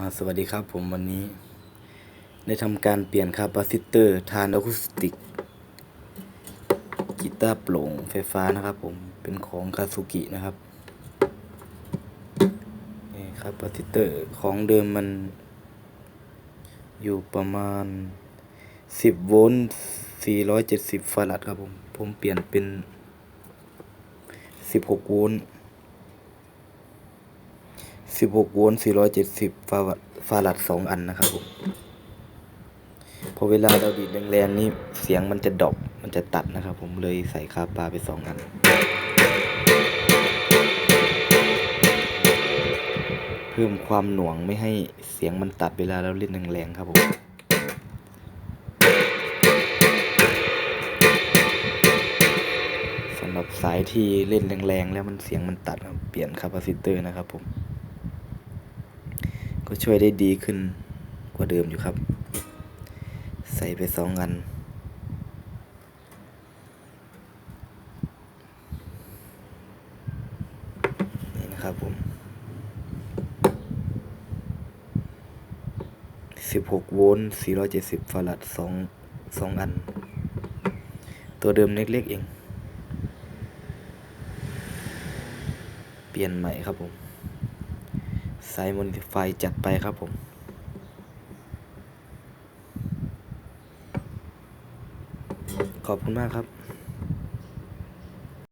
สวัสดีครับผมวันนี้ ได้ทำการเปลี่ยนคาปาซิเตอร์ทานอะคูสติกกีตาร์โปร่งไฟฟ้านะครับผมเป็นของคาซูกินะครับนี่คาปาซิเตอร์ของเดิมมัน อยู่ประมาณ 10 โวลต์ 470 ฟาราดครับผม ผมเปลี่ยนเป็น 16 โวลต์ 16โวลต์470ฟาวัตฟารัดสองอันนะครับผมพอเวลาเราดีดแรงๆนี่เสียงมันจะดอปมันจะตัดนะครับผมเลยใส่คาปาไปสองอันเพิ่มความหน่วงไม่ให้เสียงมันตัดเวลาเราเล่นแรงๆครับผมสำหรับสายที่เล่นแรงๆแล้วมันเสียงมันตัดเปลี่ยนคาปาซิเตอร์นะครับผม ก็ช่วยได้ดีขึ้นกว่าเดิมอยู่ครับ ใส่ไปสองอัน นี่นะครับผม16โวลต์470ฟาราดสองสองอัน ตัวเดิมเล็กๆเอง เปลี่ยนใหม่ครับผม สาย Modify จัดไปครับผมขอบคุณมากครับ